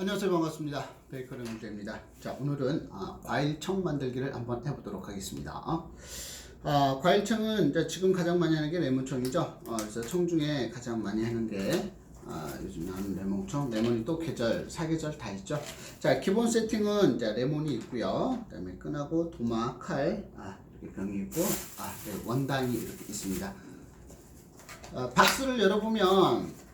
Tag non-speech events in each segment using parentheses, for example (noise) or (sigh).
안녕하세요. 반갑습니다. 베이커리 문제입니다. 자 오늘은 아, 과일청 만들기를 한번 해보도록 하겠습니다. 어? 아, 과일청은 이제 지금 가장 많이 하는 게 레몬청이죠. 어, 그래서 청 중에 가장 많이 하는 게 아, 요즘 하는 레몬청 레몬이 또 계절 사계절 다 있죠. 자 기본 세팅은 이제 레몬이 있고요. 그 다음에 끈하고 도마 칼 아, 이렇게 병이 있고 아, 네, 원단이 이렇게 있습니다. 어, 박스를 열어보면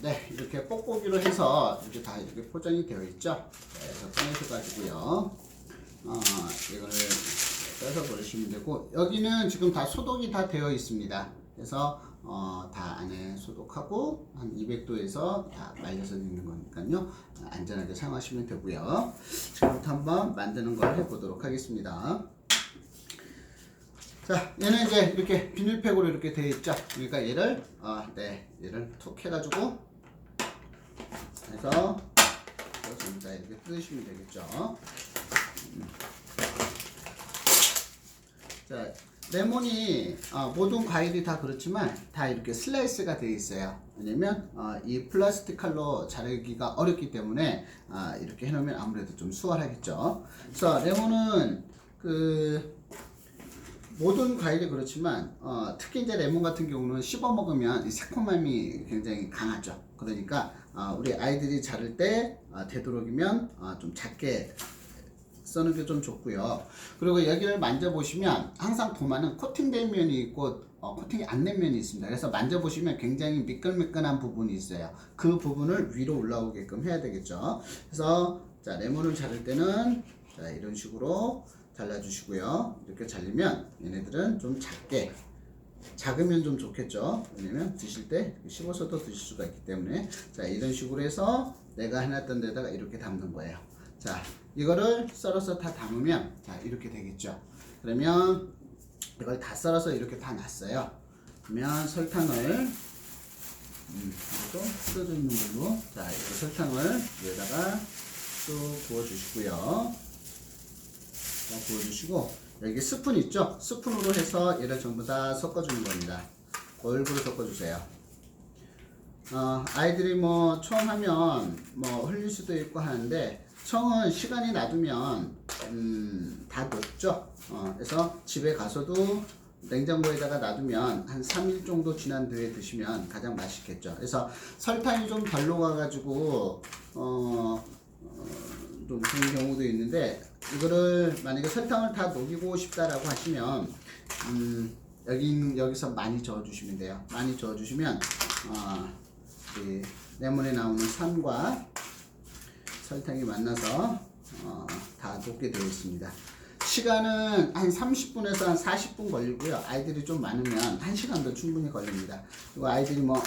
네, 이렇게 뽁뽁이로 해서 이렇게 다 이렇게 포장이 되어 있죠. 네, 그래서 꺼내셔가지고요. 어, 이거를 빼서 버리시면 되고, 여기는 지금 다 소독이 다 되어 있습니다. 그래서, 어, 다 안에 소독하고, 한 200도에서 다 말려서 넣는 거니까요. 어, 안전하게 사용하시면 되고요. 지금부터 한번 만드는 걸 해보도록 하겠습니다. 자, 얘는 이제 이렇게 비닐팩으로 이렇게 되어 있죠. 그러니까 얘를, 어, 네, 얘를 툭 해가지고, 해서 전부 다 이렇게 뜯으시면 되겠죠. 음. 자, 레몬이 어, 모든 과일이 다 그렇지만 다 이렇게 슬라이스가 되어 있어요. 왜냐면 어, 이 플라스틱 칼로 자르기가 어렵기 때문에 아, 이렇게 해놓으면 아무래도 좀 수월하겠죠. 그래서 레몬은 그 모든 과일이 그렇지만 어, 특히 이제 레몬 같은 경우는 씹어 먹으면 이 새콤함이 굉장히 강하죠. 그러니까 어, 우리 아이들이 자를 때 어, 되도록이면 어, 좀 작게 써는 게 좀 좋고요. 그리고 여기를 만져보시면 항상 도마는 코팅된 면이 있고 어, 코팅이 안 된 면이 있습니다. 그래서 만져보시면 굉장히 미끌미끌한 부분이 있어요. 그 부분을 위로 올라오게끔 해야 되겠죠. 그래서 자 레몬을 자를 때는 자 이런 식으로 잘라주시고요. 이렇게 잘리면 얘네들은 좀 작게 작으면 좀 좋겠죠. 왜냐면 드실 때 씹어서도 드실 수가 있기 때문에 자 이런 식으로 해서 내가 해놨던 데다가 이렇게 담는 거예요. 자 이거를 썰어서 다 담으면 자 이렇게 되겠죠. 그러면 이걸 다 썰어서 이렇게 다 놨어요. 그러면 설탕을 음, 이것도 쓰져 있는 걸로 자 이거 설탕을 위에다가 또 부어주시고요. 자, 부어주시고 여기 스푼 있죠? 스푼으로 해서 얘를 전부 다 섞어주는 겁니다. 골고루 섞어주세요. 어, 아이들이 뭐 처음 하면 뭐 흘릴 수도 있고 하는데 청은 시간이 놔두면 음, 다 녹죠. 어, 그래서 집에 가서도 냉장고에다가 놔두면 한 3일 정도 지난 뒤에 드시면 가장 맛있겠죠. 그래서 설탕이 좀덜 녹아가지고 어, 어, 좀 그런 경우도 있는데 이거를 만약에 설탕을 다 녹이고 싶다라고 하시면 음, 여기 여기서 많이 저어주시면 돼요. 많이 저어주시면 어, 이 레몬에 나오는 산과 설탕이 만나서 어, 다 녹게 되어 있습니다. 시간은 한 30분에서 한 40분 걸리고요. 아이들이 좀 많으면 1시간도 충분히 걸립니다. 그리고 아이들이 뭐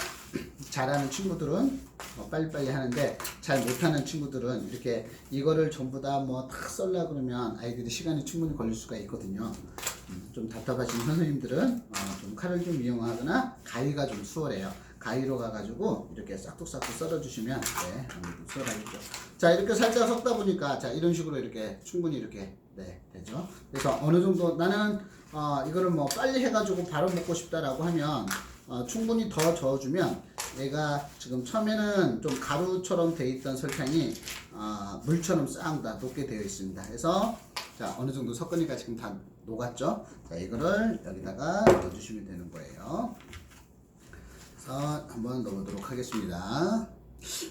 잘하는 친구들은 뭐 빨리빨리 하는데 잘 못하는 친구들은 이렇게 이거를 전부 다 뭐 탁 썰라 그러면 아이들이 시간이 충분히 걸릴 수가 있거든요. 음, 좀 답답하신 선생님들은 어, 좀 칼을 좀 이용하거나 가위가 좀 수월해요. 가위로 가가지고 이렇게 싹둑싹둑 썰어주시면 네, 수월하겠죠. 자 이렇게 살짝 섞다 보니까 자 이런 식으로 이렇게 충분히 이렇게 네 되죠. 그래서 어느 정도 나는 어, 이거를 뭐 빨리 해가지고 바로 먹고 싶다라고 하면 어, 충분히 더 저어주면 얘가 지금 처음에는 좀 가루처럼 돼 있던 설탕이 어, 물처럼 싹 다 녹게 되어 있습니다. 그래서 자 어느 정도 섞으니까 지금 다 녹았죠. 자 이거를 여기다가 넣어주시면 되는 거예요. 그래서 한번 넣어보도록 하겠습니다.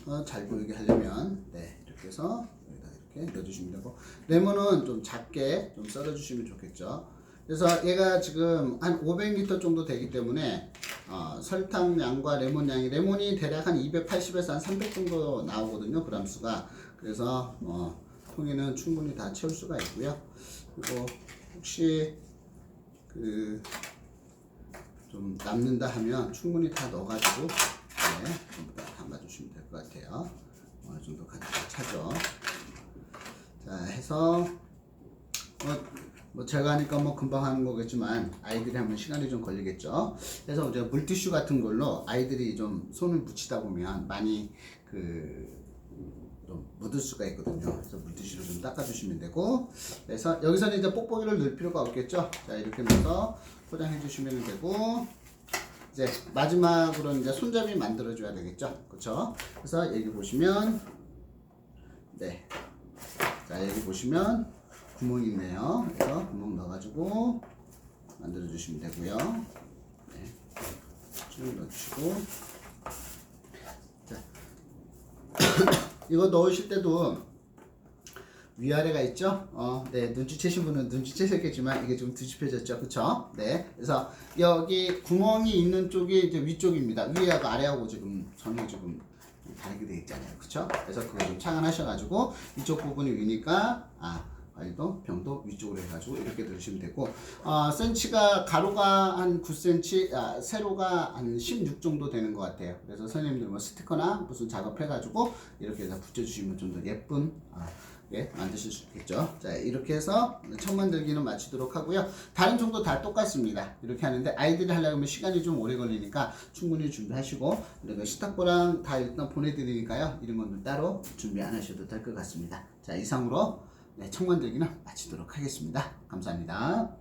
어, 잘 보이게 하려면 네 이렇게 해서 여기다 이렇게 넣어주시면 되고 레몬은 좀 작게 좀 썰어주시면 좋겠죠. 그래서 얘가 지금 한 500리터 정도 되기 때문에 어, 설탕 양과 레몬 양이 레몬이 대략 한 280에서 한 300 정도 나오거든요 그람 수가 그래서 어, 통에는 충분히 다 채울 수가 있고요. 그리고 혹시 그 좀 남는다 하면 충분히 다 넣어가지고 네, 전부 다 담아주시면 될 것 같아요. 어느 정도 가지고 차죠. 자 해서 뭐, 뭐 제가 하니까 뭐 금방 하는 거겠지만 아이들이 하면 시간이 좀 걸리겠죠. 그래서 이제 물티슈 같은 걸로 아이들이 좀 손을 묻히다 보면 많이 그 좀 묻을 수가 있거든요. 그래서 물티슈로 좀 닦아주시면 되고, 그래서 여기서는 이제 뽁뽁이를 넣을 필요가 없겠죠. 자 이렇게 넣어서 포장해 주시면 되고, 이제 마지막으로 이제 손잡이 만들어 줘야 되겠죠. 그렇죠? 그래서 여기 보시면 네. 자 여기 보시면 구멍이 있네요. 그래서 구멍 넣어가지고 만들어 주시면 되고요. 네. 쭉 넣어주시고 자 (coughs) 이거 넣으실 때도 위아래가 있죠? 어, 네, 눈치채신 분은 눈치채셨겠지만 이게 좀 뒤집혀졌죠, 그쵸? 네, 그래서 여기 구멍이 있는 쪽이 이제 위쪽입니다. 위하고 아래하고 지금 전이 지금 다르게 돼 있잖아요, 그쵸? 그래서 그거 좀 착안하셔가지고 이쪽 부분이 위니까 아 관리도 병도 위쪽으로 해가지고 이렇게 들으시면 되고 어, 센치가 가로가 한 9cm, 아, 세로가 한 16 정도 되는 것 같아요. 그래서 선생님들 뭐 스티커나 무슨 작업해가지고 이렇게 해서 붙여주시면 좀 더 예쁜 아, 예, 만드실 수 있겠죠. 자, 이렇게 해서 청 만들기는 마치도록 하고요. 다른 종도 다 똑같습니다. 이렇게 하는데 아이들이 하려면 시간이 좀 오래 걸리니까 충분히 준비하시고 그리고 시탁보랑 다 일단 보내드리니까요. 이런 거는 따로 준비 안 하셔도 될 것 같습니다. 자, 이상으로 네, 청 만들기는 마치도록 하겠습니다. 감사합니다.